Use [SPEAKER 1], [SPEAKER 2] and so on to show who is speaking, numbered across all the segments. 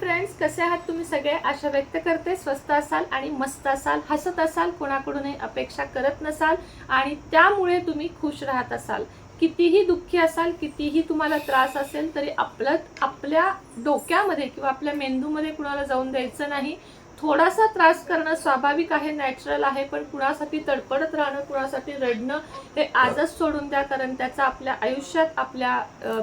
[SPEAKER 1] Friends कसे आहात तुम्ही सगळे? आशा व्यक्त करते. स्वस्त असाल आणि मस्त असाल हसत असाल कोणाकडूनही अपेक्षा करत नसाल आणि त्यामुळे तुम्ही खुश राहत असाल. कितीही दुःखी असाल कितीही तुम्हाला त्रास असेल तरी आपलं आपल्या डोक्यामध्ये किंवा आपल्या मेंदूमध्ये कुणाला जाऊन द्यायचं नाही. थोडासा त्रास करणं स्वाभाविक आहे नॅचरल आहे पण कुणासाठी तडपडत राहणं कुणासाठी रडणं हे आजच सोडून द्या कारण त्याचा आपल्या आयुष्यात आपल्या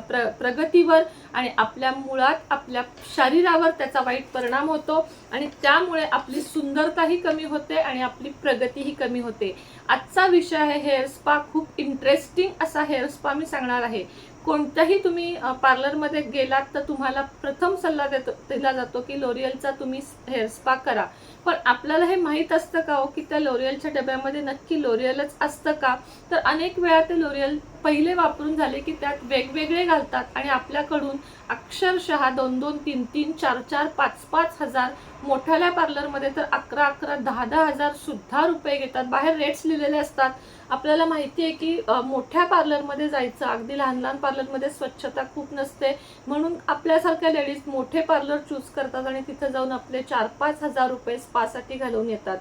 [SPEAKER 1] प्र प्रगतीवर आणि आपल्या मुळात आपल्या शरीरावर त्याचा वाईट परिणाम होतो आणि त्यामुळे आपली सुंदरताही कमी होते आणि आपली प्रगतीही कमी होते. आजचा विषय आहे हेअर स्पा खूप इंटरेस्टिंग असा हेअर स्पा मी सांगणार आहे. कोणत्याही तुम्ही पार्लरमध्ये गेलात तर तुम्हाला प्रथम सल्ला देतो दिला जातो की लोरियलचा तुम्ही हेअर स्पा करा. पण आपल्याला हे माहीत असतं का हो की त्या लोरियलच्या डब्यामध्ये नक्की लोरियलच असतं का? तर अनेक वेळा ते लोरियल पहिले वापरून झाले की त्यात वेगवेगळे घालतात आणि आपल्याकडून अक्षरशः दोन दोन तीन तीन चार चार पाच पाच हजार मोठ्याल्या पार्लरमध्ये तर अकरा अकरा दहा दहा हजार सुद्धा रुपये घेतात. बाहेर रेट्स लिहिलेले असतात. आपल्याला माहिती आहे की मोठ्या पार्लरमध्ये जायचं अगदी लहान लहान पार्लरमध्ये स्वच्छता खूप नसते. म्हणून आपल्यासारख्या लेडीज मोठे पार्लर चूज करतात आणि तिथं जाऊन आपले चार पाच हजार रुपये स्पासाठी घालून येतात.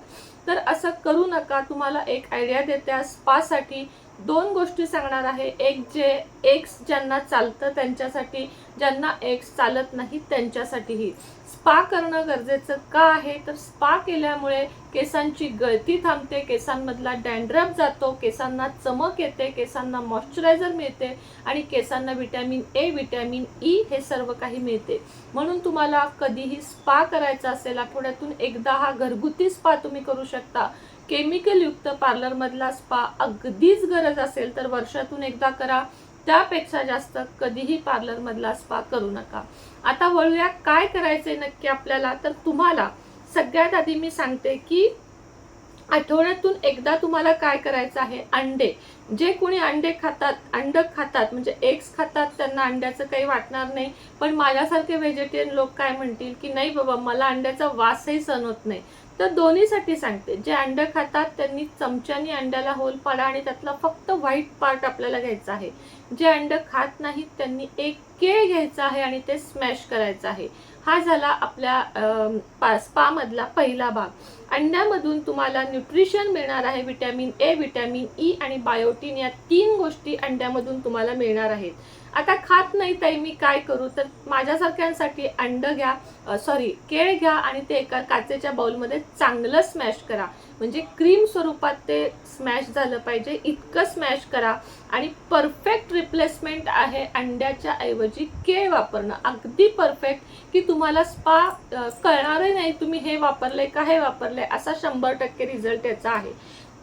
[SPEAKER 1] तर असं करू नका तुम्हाला एक आयडिया देते स्पासाठी दोन गोष्टी सांगणार आहे. एक जे एक्स ज्यांना चालतं त्यांच्यासाठी ज्यांना एक्स चालत नाही त्यांच्यासाठीही. स्पा करणं गरजेचं का आहे? तर स्पा केल्यामुळे केसांची गळती थांबते केसांमधला डॅन्ड्रफ जातो केसांना चमक येते केसांना मॉइश्चरायझर मिळते आणि केसांना vitamin A vitamin E e हे सर्व काही मिळते. म्हणून तुम्हाला कधीही स्पा करायचा असेल आठवड्यातून एकदा हा घरगुती स्पा तुम्ही करू शकता. केमिकलयुक्त पार्लरमधला स्पा अगदीच गरज असेल तर वर्षातून एकदा करा. त्यापेक्षा जास्त कधीही पार्लरमधला स्पा करू नका. आता वळूया काय करायचंय नक्की आपल्याला. तर तुम्हाला सगळ्यात आधी मी सांगते की आठवड्यातून एकदा तुम्हाला काय करायचं आहे? अंडे. जे कोणी अंडे खातात अंड खातात म्हणजे एग्स खातात त्यांना अंड्याचं काही वाटणार नाही. पण माझ्यासारखे व्हेजिटेरियन लोक काय म्हणतील की नाही बाबा मला अंड्याचा वासही सहन होत नाही. तर दोन्हीसाठी सांगते. जे अंड खातात त्यांनी चमच्यानी अंड्याला होल पाडा आणि त्यातला फक्त व्हाईट पार्ट आपल्याला घ्यायचा आहे. जे अंड खात नाहीत त्यांनी एक केळ घ्यायचा आहे आणि ते स्मॅश करायचं आहे. हा झाला आपल्या पा स्पामधला पहिला भाग. अंड्यामधून तुम्हाला न्यूट्रिशन मिळणार आहे. विटॅमिन ए विटॅमिन ई आणि बायोटीन या तीन गोष्टी अंड्यामधून तुम्हाला मिळणार आहेत. आता खात नाही ताई मी काय करू? तर माझ्यासारख्यांसाठी अंड घ्या सॉरी केळ घ्या आणि ते एका काचेच्या बाउलमध्ये चांगलं स्मॅश करा. म्हणजे क्रीम स्वरूपात ते स्मॅश झालं पाहिजे इतकं स्मॅश करा. आणि परफेक्ट रिप्लेसमेंट आहे अंड्याच्या ऐवजी केळ वापरणं. अगदी परफेक्ट की तुम्हाला स्पा कळणारही नाही तुम्ही हे वापरले का हे वापरले असा शंभर टक्के रिझल्ट याचा आहे.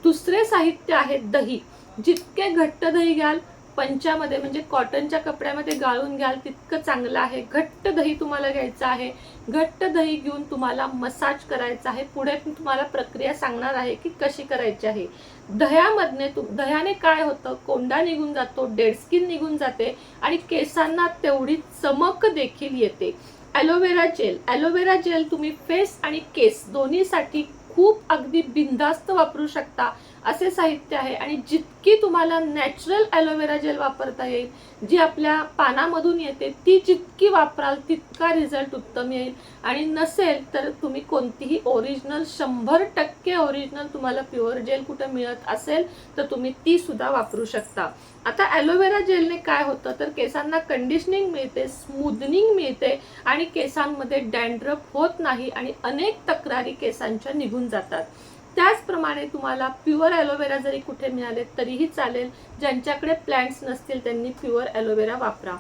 [SPEAKER 1] दुसरे साहित्य आहे दही. जितके घट्ट दही घ्याल पंचामध्ये म्हणजे कॉटनच्या कपड्यामध्ये गाळून घ्याल तितकं चांगलं आहे. घट्ट दही तुम्हाला घ्यायचं आहे. घट्ट दही घेऊन तुम्हाला मसाज करायचा आहे. पुढे मी तुम्हाला प्रक्रिया सांगणार आहे की कशी करायची आहे. दह्यामधने तु दह्याने काय होतं? कोंडा निघून जातो डेड स्किन निघून जाते आणि केसांना तेवढी चमक देखील येते. Aloe vera gel aloe vera gel तुम्ही फेस आणि केस दोन्हीसाठी खूप अगदी बिनधास्त वापरू शकता. असे साहित्य आहे. आणि जितकी तुम्हाला नॅचरल ॲलोवेरा जेल वापरता येईल जी आपल्या पानामधून येते ती जितकी वापराल तितका रिझल्ट उत्तम येईल. आणि नसेल तर तुम्ही कोणतीही ओरिजिनल शंभर टक्के ओरिजिनल तुम्हाला प्युअर जेल कुठं मिळत असेल तर तुम्ही ती सुद्धा वापरू शकता. आता ॲलोवेरा जेलने काय होतं? तर केसांना कंडिशनिंग मिळते स्मूदनिंग मिळते आणि केसांमध्ये डँड्रफ होत नाही आणि अनेक तक्रारी केसांच्या निघून जातात. त्याचप्रमाणे तुम्हाला प्युअर ॲलोवेरा जरी कुठे मिळाले तरीही चालेल. ज्यांच्याकडे प्लॅन्ट्स नसतील त्यांनी प्युअर ॲलोवेरा वापरा.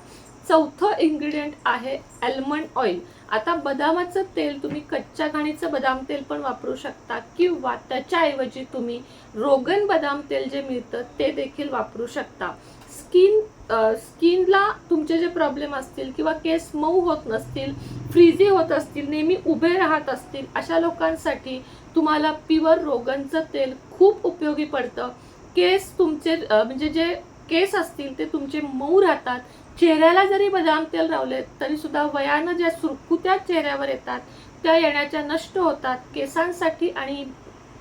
[SPEAKER 1] चौथं इन्ग्रेडियंट आहे ॲल्मंड ऑइल आता बदामाचं तेल तुम्ही कच्च्या घाणीचं बदाम तेल पण वापरू शकता किंवा त्याच्याऐवजी तुम्ही रोगन बदाम तेल जे मिळतं ते देखील वापरू शकता. स्किन स्किनला तुमचे जे प्रॉब्लेम असतील किंवा केस मऊ होत नसतील फ्रीजी होत असतील नेहमी उभे राहत असतील अशा लोकांसाठी तुम्हाला प्युअर रोगनचं तेल खूप उपयोगी पडतं. केस तुमचे म्हणजे जे केस असतील ते तुमचे मऊ राहतात. चेहऱ्याला जरी बदाम तेल लावले तरी सुद्धा वयानं ज्या सुरकुत्या चेहऱ्यावर येतात त्या येण्याच्या नष्ट होतात. केसांसाठी आणि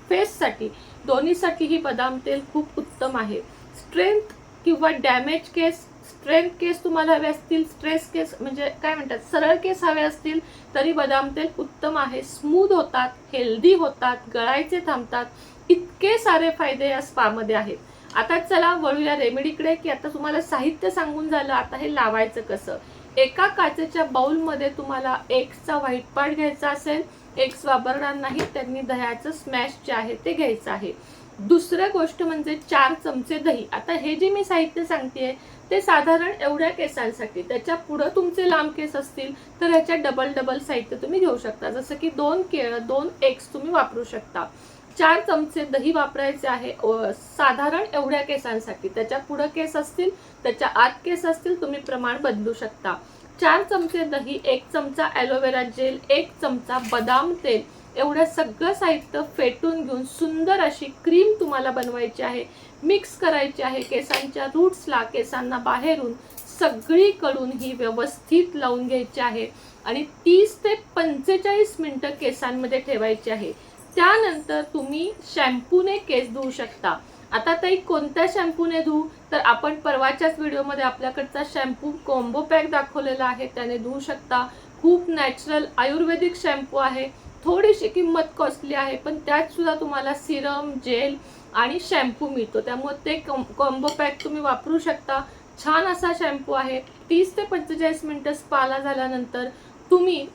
[SPEAKER 1] फेससाठी दोन्हीसाठी ही बदाम तेल खूप उत्तम आहे. स्ट्रेंथ किंवा डॅमेज केस स्ट्रेंथ केस तुम्हाला हवे असतील स्ट्रेस केस म्हणजे काय म्हणतात सरळ केस हवे असतील तरी बदाम तेल उत्तम आहे. स्मूथ होतात हेल्दी होतात गळायचे थांबतात. इतके सारे फायदे या स्पामध्ये आहेत. आता चला वळूया रेमेडीकडे की आता तुम्हाला साहित्य सांगून झालं आता हे लावायचं कसं? एका काचेच्या बाउलमध्ये तुम्हाला एक्सचा व्हाईट पार्ट घ्यायचा असेल एक्स वापरणार नाही त्यांनी दह्याचं स्मॅश जे आहे ते घ्यायचं आहे. दुसरं गोष्ट म्हणजे चार चमचे दही. आता हे जे मी साहित्य सांगते ते साधारण एवढ्या केसांसाठी त्याच्या पुढं तुमचे लांब केस असतील तर ह्याच्या डबल डबल साहित्य तुम्ही घेऊ शकता. जसं की दोन केळं दोन एग्स तुम्ही वापरू शकता. चार चमचे दही वापरायचे आहे साधारण एवढ्या केसांसाठी. त्याच्या पुढं केस असतील त्याच्या आत केस असतील तुम्ही प्रमाण बदलू शकता. चार चमचे दही एक चमचा ॲलोवेरा जेल एक चमचा बदाम तेल. एवढं सगळं साहित्य फेटून घेऊन सुंदर अशी क्रीम तुम्हाला बनवायची आहे. मिक्स करायची आहे केसांच्या रूट्सला केसांना बाहेरून सगळीकडून ही व्यवस्थित लावून घ्यायची आहे. आणि तीस ते पंचेचाळीस मिनटं केसांमध्ये ठेवायची आहे. त्यानंतर तुम्ही शॅम्पूने केस धुवू शकता. आता ताई कोणत्या शॅम्पूने धुवू तर आपण परवाच्याच व्हिडिओमध्ये आपल्याकडचा शॅम्पू कॉम्बो पॅक दाखवलेला आहे. त्याने धुवू शकता. खूप नॅचरल आयुर्वेदिक शॅम्पू आहे. थोडीशी किंमत कॉस्टली आहे पण त्यात सुद्धा तुम्हाला सिरम जेल आणि शॅम्पू मिळतो. त्यामुळे ते कॉम्बो पॅक तुम्ही वापरू शकता. छान असा शॅम्पू आहे. तीस ते पंचेचाळीस मिनटं स्पाला झाल्यानंतर तुम्ही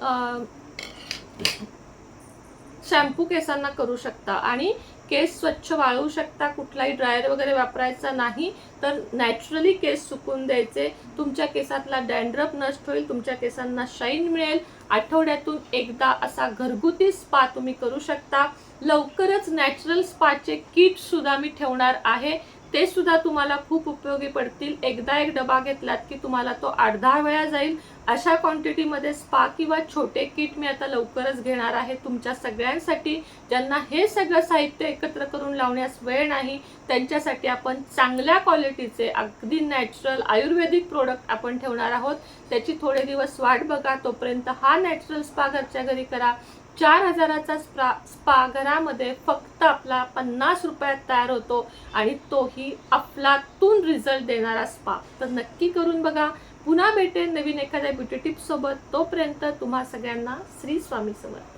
[SPEAKER 1] शॅम्पू केसांना करू शकता. आणि केस स्वच्छ वाळवू शकता. कुठलाही ड्रायर वगैरे वापरायचा नाही तर नॅचरली केस सुकून द्यायचे. तुमच्या केसातला डॅन्ड्रफ नष्ट होईल तुमच्या केसांना शाईन मिळेल. आठवड्यातून एकदा असा घरगुती स्पा तुम्ही करू शकता. लवकरच नॅचरल स्पाचे किट सुद्धा मी ठेवणार आहे. ते सुद्धा तुम्हाला खूप उपयोगी पडतील. एकदा एक डबा घेतलात की तुम्हाला तो आठ दहा वेळा जाईल. अशा क्वांटिटीमध्ये स्पा किंवा छोटे किट मी आता लवकरच घेणार आहे तुमच्या सगळ्यांसाठी. ज्यांना हे सगळं साहित्य एकत्र करून लावण्यास वेळ नाही त्यांच्यासाठी आपण चांगल्या क्वालिटीचे अगदी नॅचरल आयुर्वेदिक प्रोडक्ट आपण ठेवणार आहोत. त्याची थोडे दिवस वाट बघा तोपर्यंत हा नॅचरल स्पा घरच्या घरी करा. चार हजाराचा स्पा स्पा घरामध्ये फक्त आपला पन्नास रुपयात तयार होतो आणि तोही अफलातून रिझल्ट देणारा स्पा. तर नक्की करून बघा. पुन्हा भेटेन नवीन एखाद्या ब्युटी टिप्स सोबत. तोपर्यंत तुम्हा सगळ्यांना श्री स्वामी समर्थ.